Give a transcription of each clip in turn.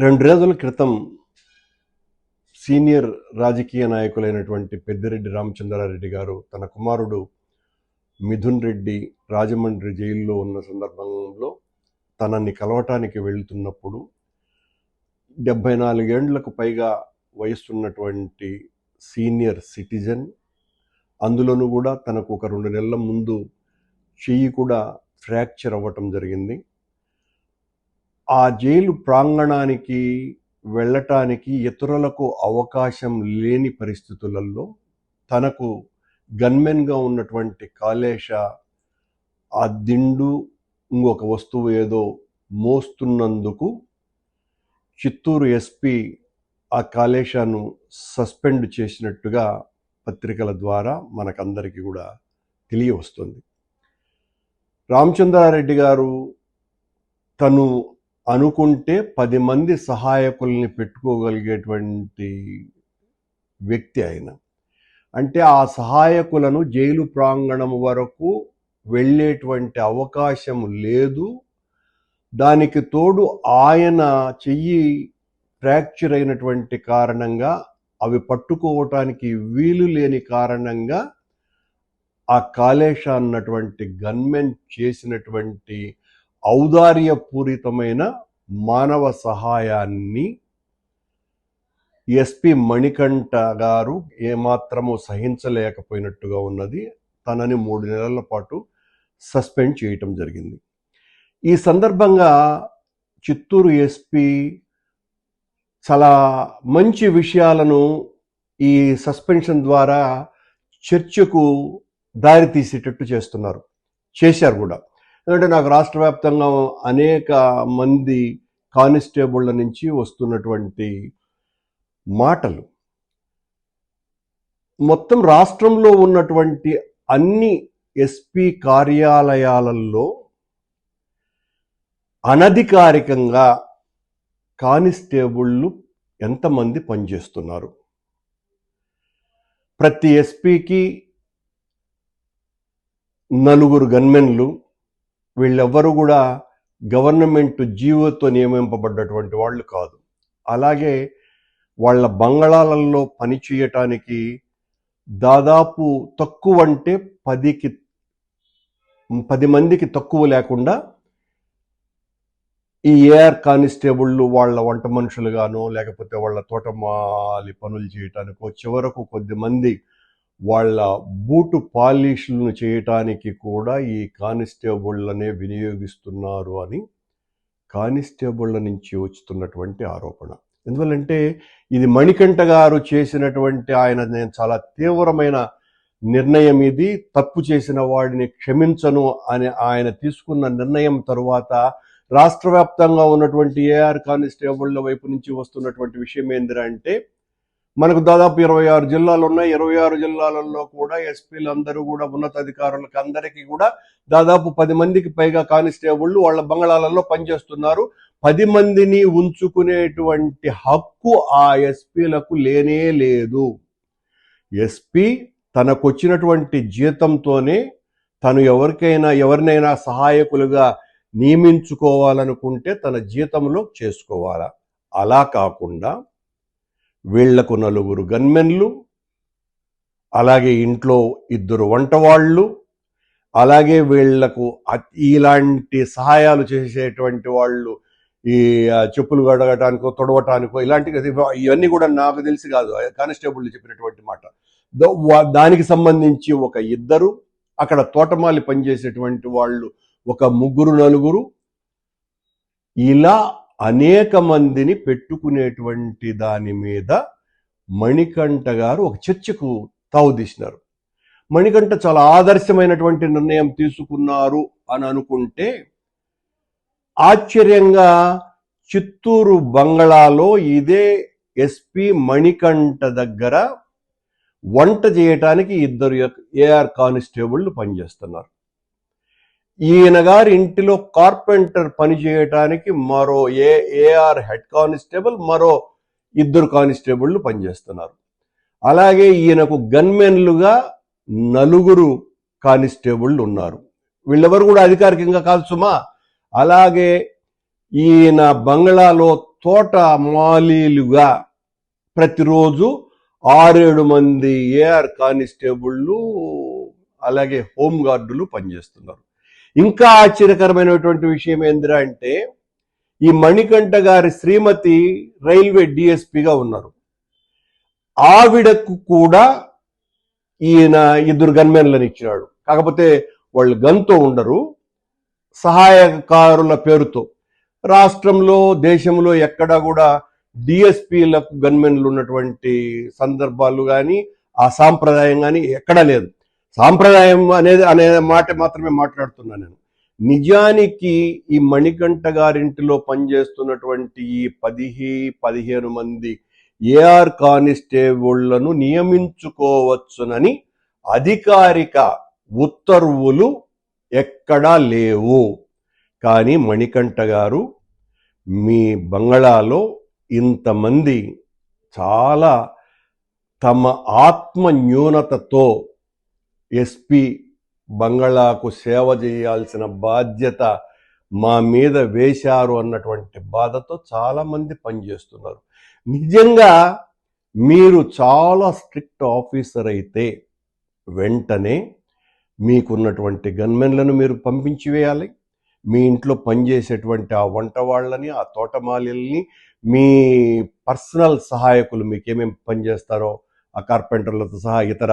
రెండు రోజుల క్రితం సీనియర్ రాజకీయ నాయకులైనటువంటి పెద్దిరెడ్డి రామచంద్రారెడ్డి గారు తన కుమారుడు మిథున్ రెడ్డి రాజమండ్రి జైల్లో ఉన్న సందర్భంలో తనని కలవటానికి వెళ్తున్నప్పుడు డెబ్భై నాలుగేండ్లకు పైగా వయస్సున్నటువంటి సీనియర్ సిటిజన్ అందులోనూ కూడా తనకు ఒక రెండు నెలల ముందు చెయ్యి కూడా ఫ్రాక్చర్ అవ్వటం జరిగింది. ఆ జైలు ప్రాంగణానికి వెళ్ళటానికి ఇతరులకు అవకాశం లేని పరిస్థితులలో తనకు గన్మెన్గా ఉన్నటువంటి కాళేశ ఆ దిండు ఇంకొక వస్తువు ఏదో మోస్తున్నందుకు చిత్తూరు ఎస్పి ఆ కాళేశాను సస్పెండ్ చేసినట్టుగా పత్రికల ద్వారా మనకందరికీ కూడా తెలియవస్తుంది. రామచంద్రారెడ్డి గారు తను అనుకుంటే పది మంది సహాయకుల్ని పెట్టుకోగలిగేటువంటి వ్యక్తి ఆయన. అంటే ఆ సహాయకులను జైలు ప్రాంగణం వరకు వెళ్ళేటువంటి అవకాశం లేదు. దానికి తోడు ఆయన చెయ్యి ఫ్రాక్చర్ అయినటువంటి కారణంగా అవి పట్టుకోవటానికి వీలు లేని కారణంగా ఆ కాళేశ అన్నటువంటి గన్మెన్ చేసినటువంటి ఔదార్యపూరితమైన మానవ సహాయాన్ని ఎస్పి మణికంఠ గారు ఏమాత్రము సహించలేకపోయినట్టుగా ఉన్నది. తనని మూడు నెలల పాటు సస్పెండ్ చేయటం జరిగింది. ఈ సందర్భంగా చిత్తూరు ఎస్పి చాలా మంచి విషయాలను ఈ సస్పెన్షన్ ద్వారా చర్చకు దారి తీసేటట్టు చేస్తున్నారు. చేశారు కూడా. ఎందుకంటే నాకు రాష్ట్ర వ్యాప్తంగా అనేక మంది కానిస్టేబుళ్ళ నుంచి వస్తున్నటువంటి మాటలు. మొత్తం రాష్ట్రంలో ఉన్నటువంటి అన్ని ఎస్పీ కార్యాలయాలలో అనధికారికంగా కానిస్టేబుళ్ళు ఎంతమంది పనిచేస్తున్నారు? ప్రతి ఎస్పీకి నలుగురు గన్మెన్లు వీళ్ళెవ్వరూ కూడా గవర్నమెంట్ జీవోతో నియమింపబడ్డటువంటి వాళ్ళు కాదు. అలాగే వాళ్ళ బంగళాలలో పని చేయటానికి దాదాపు తక్కువ అంటే పదికి పది మందికి తక్కువ లేకుండా ఈ ఏఆర్ కానిస్టేబుళ్ళు వాళ్ళ వంట మనుషులుగానో లేకపోతే వాళ్ళ తోటమాలి పనులు చేయటానికో చివరకు కొద్దిమంది వాళ్ళ బూటు పాలిష్లను చేయటానికి కూడా ఈ కానిస్టేబుళ్ళనే వినియోగిస్తున్నారు అని కానిస్టేబుళ్ళ నుంచి వస్తున్నటువంటి ఆరోపణ. ఎందువల్లంటే ఇది మణికంఠ గారు చేసినటువంటి ఆయన నేను చాలా తీవ్రమైన నిర్ణయం ఇది. తప్పు చేసిన వాడిని క్షమించను అని ఆయన తీసుకున్న నిర్ణయం తరువాత రాష్ట్ర వ్యాప్తంగా ఉన్నటువంటి ఏఆర్ కానిస్టేబుళ్ళ వైపు నుంచి వస్తున్నటువంటి విషయం ఏందిరా అంటే మనకు దాదాపు ఇరవై ఆరు జిల్లాలు ఉన్నాయి. ఇరవై ఆరు జిల్లాలలో కూడా ఎస్పీలు అందరూ కూడా ఉన్నతాధికారులకు అందరికీ కూడా దాదాపు పది మందికి పైగా కానిస్టేబుళ్ళు వాళ్ళ బంగళాలలో పనిచేస్తున్నారు. పది మందిని ఉంచుకునేటువంటి హక్కు ఆ ఎస్పీలకు లేనే లేదు. ఎస్పీ తనకొచ్చినటువంటి జీతంతోనే తను ఎవరికైనా ఎవరినైనా సహాయకులుగా నియమించుకోవాలనుకుంటే తన జీతంలో చేసుకోవాలా? అలా కాకుండా వీళ్ళకు నలుగురు గన్మెన్లు అలాగే ఇంట్లో ఇద్దరు వంటవాళ్ళు అలాగే వీళ్ళకు ఇలాంటి సహాయాలు చేసేటువంటి వాళ్ళు ఈ చెప్పులు కడగటానికో తొడవటానికో ఇలాంటి ఇవన్నీ కూడా నాకు తెలిసి కాదు. కానిస్టేబుల్ చెప్పినటువంటి మాట. దానికి సంబంధించి ఒక ఇద్దరు అక్కడ తోటమాలి పనిచేసేటువంటి వాళ్ళు ఒక ముగ్గురు నలుగురు ఇలా అనేక మందిని పెట్టుకునేటువంటి దాని మీద మణికంఠ గారు ఒక చర్చకు తావుదీసినారు మణికంఠ చాలా ఆదర్శమైనటువంటి నిర్ణయం తీసుకున్నారు అని అనుకుంటే ఆశ్చర్యంగా చిత్తూరు బంగళాలో ఇదే ఎస్పి మణికంఠ దగ్గర వంట చేయటానికి ఇద్దరు ఏఆర్ కానిస్టేబుళ్ళు పనిచేస్తున్నారు. ఈయన గారి ఇంటిలో కార్పెంటర్ పని చేయటానికి మరో ఏ ఏఆర్ హెడ్ కానిస్టేబుల్ మరో ఇద్దరు కానిస్టేబుళ్ళు పనిచేస్తున్నారు. అలాగే ఈయనకు గన్మెన్లుగా నలుగురు కానిస్టేబుళ్ళు ఉన్నారు. వీళ్ళెవరు కూడా అధికారికంగా కాదు సుమా. అలాగే ఈయన బంగ్లాలో తోట మాలీలుగా ప్రతిరోజు ఆరేడు మంది ఏఆర్ కానిస్టేబుళ్ళు అలాగే హోంగార్డులు పనిచేస్తున్నారు. ఇంకా ఆశ్చర్యకరమైనటువంటి విషయం ఏందిరా అంటే ఈ మణికంఠ గారి శ్రీమతి రైల్వే డిఎస్పిగా ఉన్నారు. ఆవిడకు కూడా ఈయన ఇద్దరు గన్మెన్లను ఇచ్చినాడు. కాకపోతే వాళ్ళు గన్తో ఉండరు. సహాయకారుల పేరుతో. రాష్ట్రంలో దేశంలో ఎక్కడా కూడా డిఎస్పీలకు గన్మెన్లు ఉన్నటువంటి సందర్భాలు కానీ ఆ సాంప్రదాయం కానీ ఎక్కడా లేదు. సాంప్రదాయం అనేది అనే మాట మాత్రమే మాట్లాడుతున్నాను నేను. నిజానికి ఈ మణికంఠ గారింటిలో పనిచేస్తున్నటువంటి ఈ పదిహి పదిహేను మంది ఏఆర్ కానిస్టేబుళ్ళను నియమించుకోవచ్చునని అధికారిక ఉత్తర్వులు ఎక్కడా లేవు. కానీ మణికంఠ గారు మీ బంగళాలో ఇంతమంది చాలా తమ ఆత్మ న్యూనతతో ఎస్పి బంగళాకు సేవ చేయాల్సిన బాధ్యత మా మీద వేశారు అన్నటువంటి బాధతో చాలామంది పనిచేస్తున్నారు. నిజంగా మీరు చాలా స్ట్రిక్ట్ ఆఫీసర్ అయితే వెంటనే మీకున్నటువంటి గన్మెన్లను మీరు పంపించి వేయాలి మీ ఇంట్లో పనిచేసేటువంటి ఆ వంట వాళ్ళని ఆ తోటమాలిల్ని మీ పర్సనల్ సహాయకులు మీకు ఏమేమి పనిచేస్తారో ఆ కార్పెంటర్లతో సహా ఇతర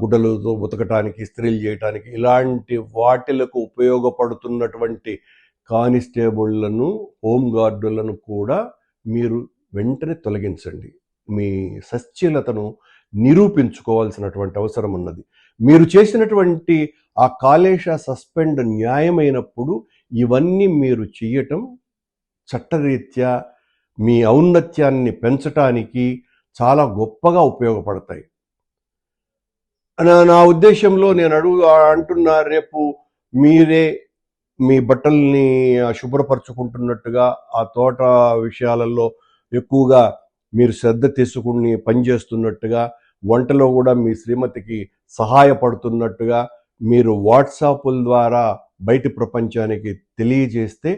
గుడ్డలతో ఉతకటానికి ఇస్త్రీలు చేయటానికి ఇలాంటి వాటిలకు ఉపయోగపడుతున్నటువంటి కానిస్టేబుళ్ళను హోమ్ గార్డులను కూడా మీరు వెంటనే తొలగించండి. మీ సశ్చీలతను నిరూపించుకోవాల్సినటువంటి అవసరం ఉన్నది. మీరు చేసినటువంటి ఆ కాలేష సస్పెండ్ న్యాయమైనప్పుడు ఇవన్నీ మీరు చెయ్యటం చట్టరీత్యా మీ ఔన్నత్యాన్ని పెంచటానికి చాలా గొప్పగా ఉపయోగపడతాయి. నా- నా ఉద్దేశంలో నేను అడుగు అంటున్నా రేపు మీరే మీ బట్టల్ని శుభ్రపరచుకుంటున్నట్టుగా ఆ తోట విషయాలలో ఎక్కువగా మీరు శ్రద్ధ తీసుకుని పనిచేస్తున్నట్టుగా వంటలో కూడా మీ శ్రీమతికి సహాయపడుతున్నట్టుగా మీరు వాట్సాప్ల ద్వారా బయటి ప్రపంచానికి తెలియజేస్తే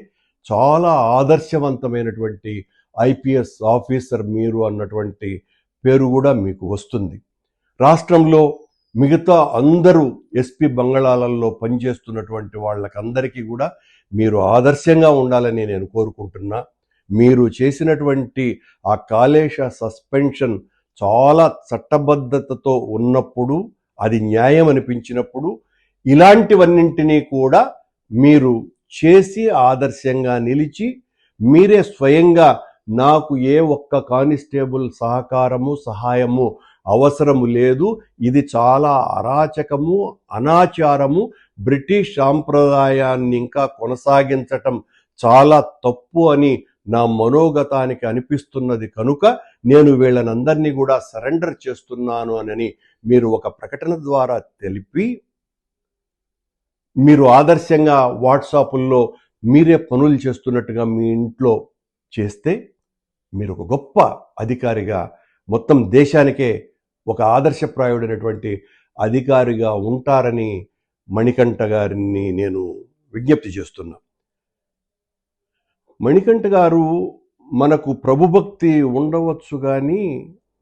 చాలా ఆదర్శవంతమైనటువంటి ఐపీఎస్ ఆఫీసర్ మీరు అన్నటువంటి పేరు కూడా మీకు వస్తుంది. రాష్ట్రంలో మిగతా అందరూ ఎస్పీ బంగళాలలో పనిచేస్తున్నటువంటి వాళ్ళకందరికీ కూడా మీరు ఆదర్శంగా ఉండాలని నేను కోరుకుంటున్నా. మీరు చేసినటువంటి ఆ కాలేష సస్పెన్షన్ చాలా చట్టబద్ధతతో ఉన్నప్పుడు అది న్యాయం అనిపించినప్పుడు ఇలాంటివన్నింటినీ కూడా మీరు చేసి ఆదర్శంగా నిలిచి మీరే స్వయంగా నాకు ఏ ఒక్క కానిస్టేబుల్ సహకారము సహాయము అవసరము లేదు. ఇది చాలా అరాచకము అనాచారము. బ్రిటిష్ సాంప్రదాయాన్ని ఇంకా కొనసాగించటం చాలా తప్పు అని నా మనోగతానికి అనిపిస్తున్నది. కనుక నేను వీళ్ళనందరినీ కూడా సరెండర్ చేస్తున్నాను అని మీరు ఒక ప్రకటన ద్వారా తెలిపి మీరు ఆదర్శంగా వాట్సాపుల్లో మీరే పనులు చేస్తున్నట్టుగా మీ ఇంట్లో చేస్తే మీరు ఒక గొప్ప అధికారిగా మొత్తం దేశానికే ఒక ఆదర్శప్రాయుడైనటువంటి అధికారిగా ఉంటారని మణికంఠ గారిని నేను విజ్ఞప్తి చేస్తున్నా. మణికంఠ గారు మనకు ప్రభుభక్తి ఉండవచ్చు కానీ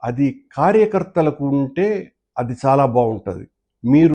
అది కార్యకర్తలకు ఉంటే అది చాలా బాగుంటుంది. మీరు